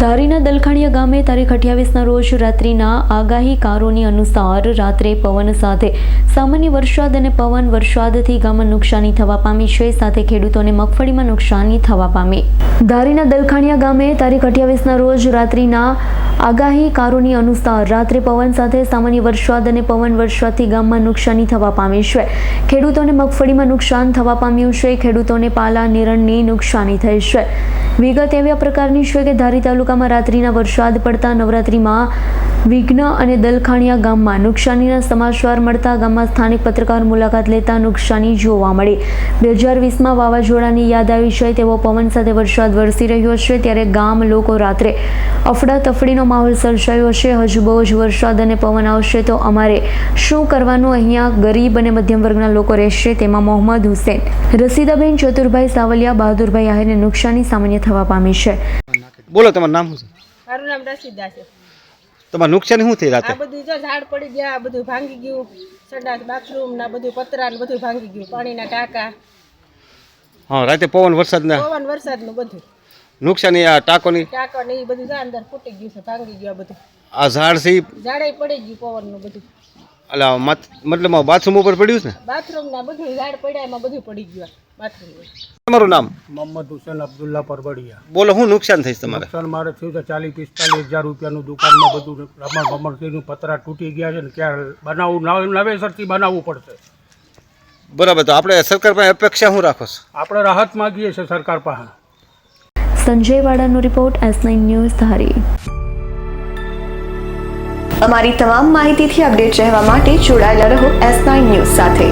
ધારીના દલખાણીયા ગામે તારીખ અઠ્યાવીસના રોજ રાત્રિના આગાહીકારોની અનુસાર રાત્રે પવન સાથે સામાન્ય વરસાદ અને પવન વરસાદથી ગામમાં નુકસાની થવા પામી છે. સાથે ખેડૂતોને મગફળીમાં નુકસાની થવા પામી. ધારીના દલખાણીયા ગામે તારીખ અઠ્યાવીસના રોજ રાત્રિના આગાહીકારોની અનુસાર રાત્રે પવન સાથે સામાન્ય વરસાદ અને પવન વરસાદથી ગામમાં નુકસાની થવા પામી છે. ખેડૂતોને મગફળીમાં નુકસાન થવા પામ્યું છે. ખેડૂતોને પાલા, નિરણની નુકસાની થઈ છે. વિગત એવા પ્રકારની છે કે ધારી તાલુકામાં રાત્રિના વરસાદ પડતા નવરાત્રિમાં વિઘ્ન અને દલખાણીયા ગામમાં નુકસાનીના સમાચાર મળતા ગામમાં સ્થાનિક પત્રકાર મુલાકાત લેતા નુકસાની જોવા મળી. બે હજાર વીસમાં વાવાઝોડાની યાદ આવી છે તેવો પવન સાથે વરસાદ વરસી રહ્યો છે ત્યારે ગામ લોકો રાત્રે અફડાતફડીનો માહોલ સર્જાયો છે. હજુ બહુ જ વરસાદ અને પવન આવશે તો અમારે શું કરવાનું? અહીંયા ગરીબ અને મધ્યમ વર્ગના લોકો રહેશે તેમાં મોહમ્મદ હુસેન રસીદાબેન ચતુરભાઈ સાવલિયા બહાદુરભાઈ આહિરને નુકસાની સામાન્ય થવા પામી છે. બોલો તમારું નામ શું મારું નામ રસીદા છે. તમારું નુકસાન શું થઈ આ બધું જો ઝાડ પડી ગયા આ બધું ભાંગી ગયું. સંડાસ બાથરૂમ ના બધું પતરા ને બધું ભાંગી ગયું. પાણીના ટાંકા. હા રાતે પવન વરસાદના? પવન વરસાદનું બધું. નુકસાન આ ટાંકોની? ટાંકો ને એ બધું જા અંદર ફૂટી ગયું છે ભાંગી ગયું આ બધું. આ ઝાડ છે ઝાડે પડી ગયું પવનનું બધું. એટલે મત મતલબ બાથરૂમ ઉપર પડ્યું છે ને? બાથરૂમ ના બધું ઝાડ પડ્યા એમાં બધું પડી ગયું તમારું નામ? મોહમ્મદ હુસેન અબ્દુલ્લા પરબડિયા. બોલો હું નુકસાન થઈશ તમારે? નુકસાન મારે થયું છે ચાલીસ પિસ્તાલીસ હજાર રૂપિયાનું દુકાનમાં બધું રમણ ભમણ પતરા તૂટી ગયા છે ને ક્યાં બનાવવું નવે- નવેસરથી બનાવવું પડશે. બરાબર તો આપણે સરકાર પાસે અપેક્ષા શું રાખો છો? આપણે રાહત માગીએ છીએ સરકાર પાસે. Sanjay વાડાનો report S nine news Dhari. અમારી તમામ માહિતીથી અપડેટ રહેવા માટે જોડાયેલા રહો એસ નાઇન ન્યૂઝ સાથે.